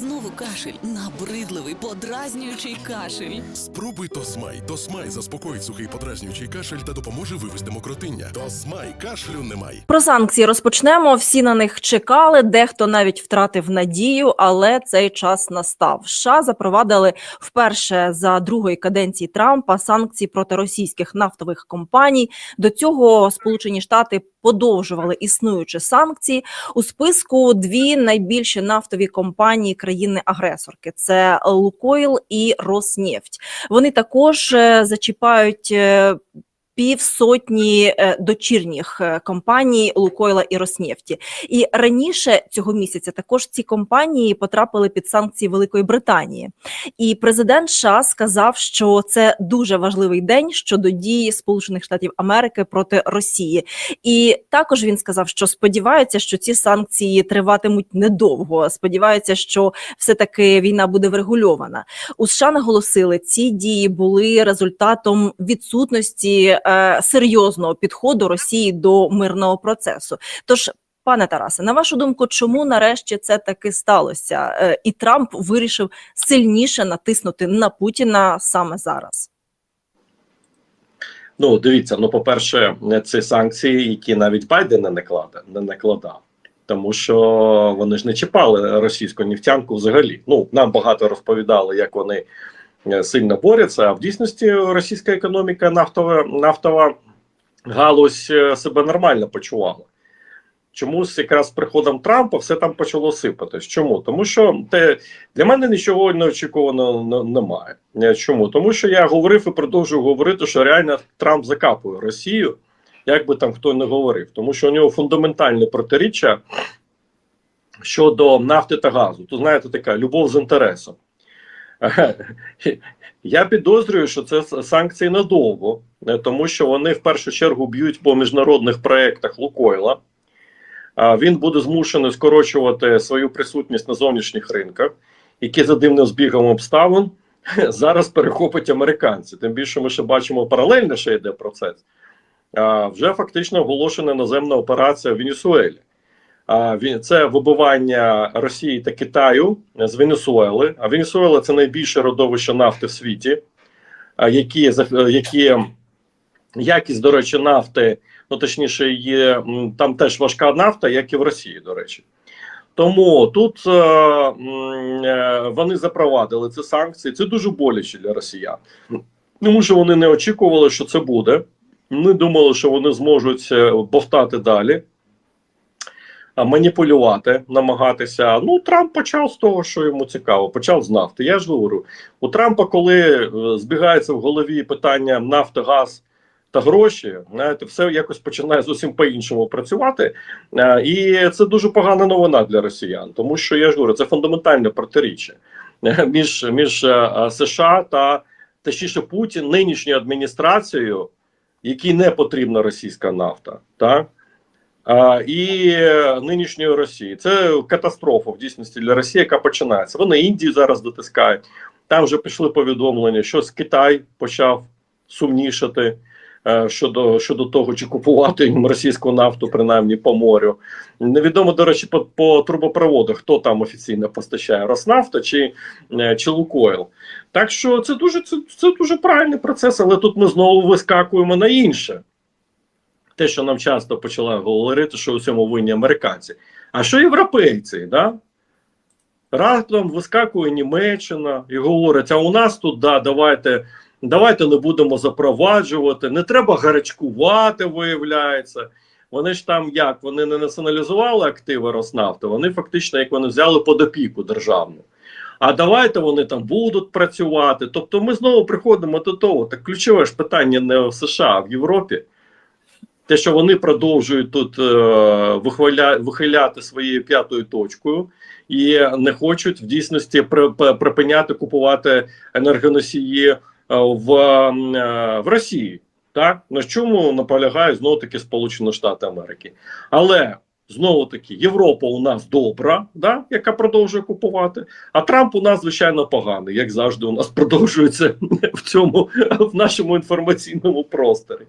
Знову кашель, набридливий, подразнюючий кашель. Спробуй Тосмай. Тосмай заспокоїть сухий подразнюючий кашель та допоможе вивести мокротиння. Тосмай кашлю немає. Про санкції розпочнемо. Всі на них чекали. Дехто навіть втратив надію, але цей час настав. США запровадили вперше за другої каденції Трампа санкції проти російських нафтових компаній. До цього Сполучені Штати подовжували існуючі санкції. У списку дві найбільші нафтові компанії країни-агресорки: це Лукойл і Роснефть. Вони також е, зачіпають. Півсотні е, дочірніх е, компаній Лукойла і Роснефті. І раніше цього місяця також ці компанії потрапили під санкції Великої Британії. І президент США сказав, що це дуже важливий день щодо дії Сполучених Штатів Америки проти Росії. І також він сказав, що сподівається, що ці санкції триватимуть недовго. Сподівається, що все таки війна буде врегульована. У США наголосили, ці дії були результатом відсутності е, серйозного підходу Росії до мирного процесу. Тож, пане Тарасе, на вашу думку, чому нарешті це таки сталося? Е, і Трамп вирішив сильніше натиснути на Путіна саме зараз. Ну, дивіться, ну, по-перше, це санкції, які навіть Байден не не накладав. Тому що вони ж не чіпали російську нефтянку взагалі. Ну, нам багато розповідали, як вони е, сильно борються. А в дійсності російська економіка, нафтова, нафтова галузь е, себе нормально почувала. Чомусь якраз з приходом Трампа все там почало сипатись. Чому? Тому що те для мене нічого неочікуваного немає. Е, Чому? Тому що я говорив і продовжую говорити, що реально Трамп закапує Росію, як би там хто не говорив, тому що у нього фундаментальне протиріччя щодо нафти та газу. То знаєте, така любов з інтересом. Я підозрюю, що це санкції надовго, е, тому що вони в першу чергу б'ють по міжнародних проєктах Лукойла. Він буде змушений скорочувати свою присутність на зовнішніх ринках, які за дивним збігом обставин зараз перехопить американці. Тим більше ми ще бачимо паралельно, ще йде процес. Вже фактично оголошена наземна операція в Венесуелі. Це вибивання Росії та Китаю з Венесуели. А Венесуела це найбільше родовище нафти в світі, які, які якість, до речі, нафти, ну точніше, є там теж важка нафта, як і в Росії, до речі. Тому тут е, е, вони запровадили ці санкції. Це дуже боляче для росіян, тому що вони не очікували, що це буде. Ми думали, що вони зможуть е, бовтати далі, а, маніпулювати, намагатися. Ну, Трамп почав з того, що йому цікаво, почав з нафти. Я ж говорю, у Трампа, коли е, збігається в голові питання нафти, газ та гроші, знаєте, все якось починає зовсім по-іншому працювати. Е, І це дуже погана новина для росіян, тому що я ж говорю, це фундаментальне протиріччя е, між, між е, е, США та точніше Путін нинішньою адміністрацією, якій не потрібна російська нафта, так? І нинішньої Росії це катастрофа в дійсності для Росії, яка починається. Вони Індію зараз дотискають. Там вже пішли повідомлення, що з Китай почав сумнішати е, щодо щодо того, чи купувати їм російську нафту, принаймні по морю. Невідомо, до речі, по, по трубопроводах, хто там офіційно постачає Роснафта чи, е, чи Лукойл. Так що це дуже це, це дуже правильний процес, але тут ми знову вискакуємо на інше. Те, що нам часто почали говорити, що у цьому винні американці. А що європейці? Да? Раптом вискакує Німеччина і говорить: а у нас тут да, давайте, давайте не будемо запроваджувати, не треба гарячкувати, виявляється. Вони ж там як? Вони не націоналізували активи Роснафти, вони фактично, як вони взяли під опіку державну. А давайте вони там будуть працювати. Тобто ми знову приходимо до того. Так ключове ж питання не в США, а в Європі. Те, що вони продовжують тут е, вихваля, вихиляти своєю п'ятою точкою і не хочуть в дійсності при, при- припиняти купувати енергоносії е, в, е, в Росії. Так на чому наполягають знову таки Сполучені Штати Америки, але знову таки Європа у нас добра, да, яка продовжує купувати. А Трамп у нас звичайно поганий, як завжди, у нас продовжується в цьому в нашому інформаційному просторі.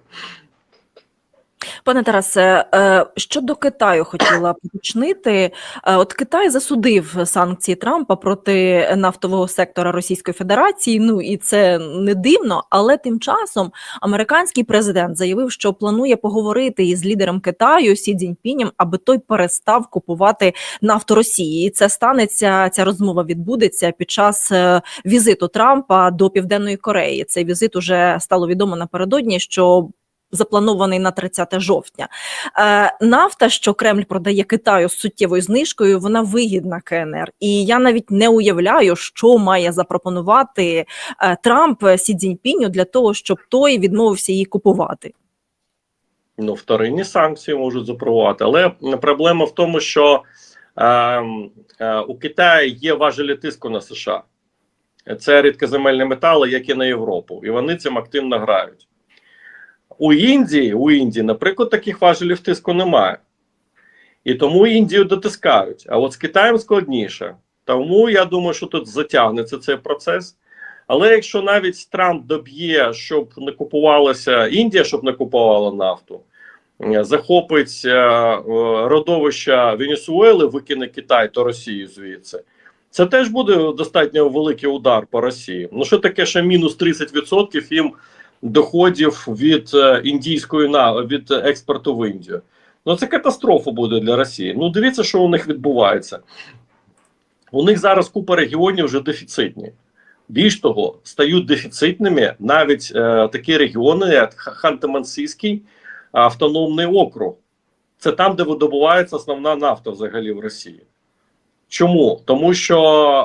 Пане Тарасе, е, щодо Китаю хотіла уточнити. Е, От Китай засудив санкції Трампа проти нафтового сектора Російської Федерації. Ну і це не дивно, але тим часом американський президент заявив, що планує поговорити із лідером Китаю Сі Цзіньпінем, аби той перестав купувати нафту Росії. І це станеться. Ця розмова відбудеться під час е, візиту Трампа до Південної Кореї. Цей візит уже стало відомо напередодні, що запланований на 30 жовтня. Е, нафта, що Кремль продає Китаю з суттєвою знижкою, вона вигідна КНР. І я навіть не уявляю, що має запропонувати е, Трамп Сі Цзіньпіню для того, щоб той відмовився її купувати. Ну, вторинні санкції можуть запровадити. Але проблема в тому, що е, е, у Китаї є важелі тиску на США. Це рідкоземельні метали, як і на Європу, і вони цим активно грають. У Індії, у Індії, наприклад, таких важелів тиску немає. І тому Індію дотискають. А от з Китаєм складніше. Тому я думаю, що тут затягнеться цей процес. Але якщо навіть Трамп доб'є, щоб не купувалася Індія, щоб не купувала нафту, е, захопить е, е, родовища Венесуели, викине Китай та Росію звідси. Це теж буде достатньо великий удар по Росії. Ну що таке, що мінус 30% їм доходів від е, індійської від експорту в Індію. Ну це катастрофа буде для Росії. Ну дивіться, що у них відбувається. У них зараз купа регіонів вже дефіцитні. Більш того, стають дефіцитними навіть е, такі регіони, як Ханты-Мансийський автономний округ. Це там, де видобувається основна нафта взагалі в Росії. Чому? Тому що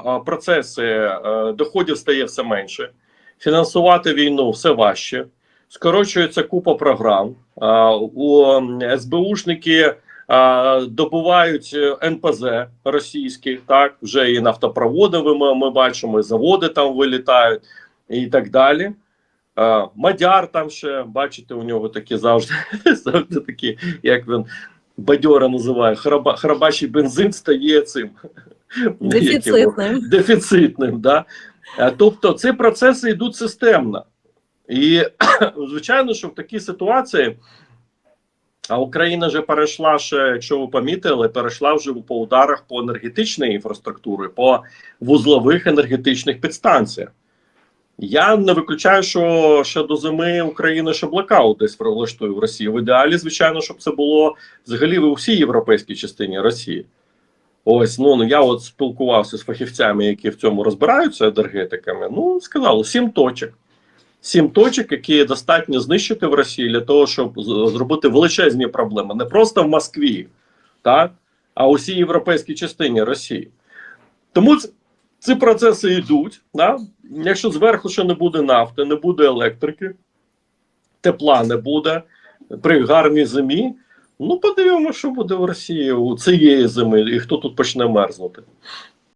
е, процеси е, доходів стає все менше, фінансувати війну все важче, скорочується купа програм. У СБУшники добувають е, НПЗ російські, так вже і нафтопроводи ми, ми бачимо, і заводи там вилітають, і так далі. Мадяр там ще, бачите, у нього такі завжди, завжди такі, як він бадьора називає, храба, храбачий бензин стає цим Дефіцитним. дефіцитним. Да? Е, Тобто ці процеси йдуть системно. І звичайно, що в такій ситуації. А Україна вже перейшла ще, якщо ви помітили, перейшла вже по ударах по енергетичній інфраструктурі, по вузлових енергетичних підстанціях. Я не виключаю, що ще до зими Україна ще блокаут десь влаштує в Росії. В ідеалі, звичайно, щоб це було взагалі в усій європейській частині Росії. Ось ну я от спілкувався з фахівцями, які в цьому розбираються енергетиками. Ну сказали сім точок. Сім точок, які достатньо знищити в Росії для того, щоб зробити величезні проблеми, не просто в Москві, так, а усій європейській частині Росії. Тому ці процеси йдуть. Да? Якщо зверху ще не буде нафти, не буде електрики, тепла не буде при гарній зимі. Ну, подивимося, що буде в Росії у цієї зими, і хто тут почне мерзнути.